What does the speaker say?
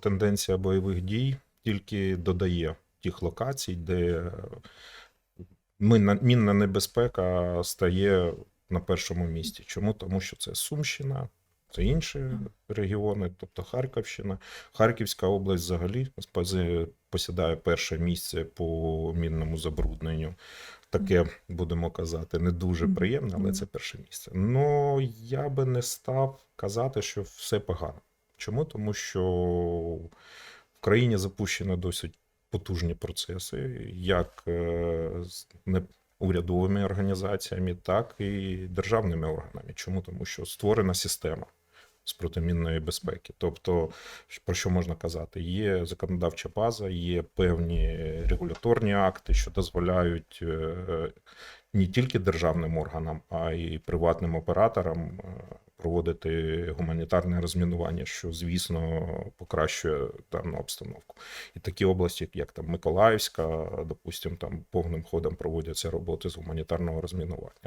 Тенденція бойових дій тільки додає тих локацій, де мінна, небезпека стає на першому місці. Чому? Тому що це Сумщина, це інші регіони, тобто Харківщина. Харківська область взагалі посідає перше місце по мінному забрудненню. Таке, будемо казати, не дуже приємне, але це перше місце. Ну я би не став казати, що все погано. Чому? Тому що в країні запущено досить потужні процеси, як е, з урядовими організаціями, так і державними органами. Чому? Тому що створена система з протимінної безпеки. Тобто, про що можна казати? Є законодавча база, є певні регуляторні акти, що дозволяють е, не тільки державним органам, а й приватним операторам е, проводити гуманітарне розмінування, що, звісно, покращує дану обстановку. І такі області, як там Миколаївська, допустимо, там повним ходом проводяться роботи з гуманітарного розмінування.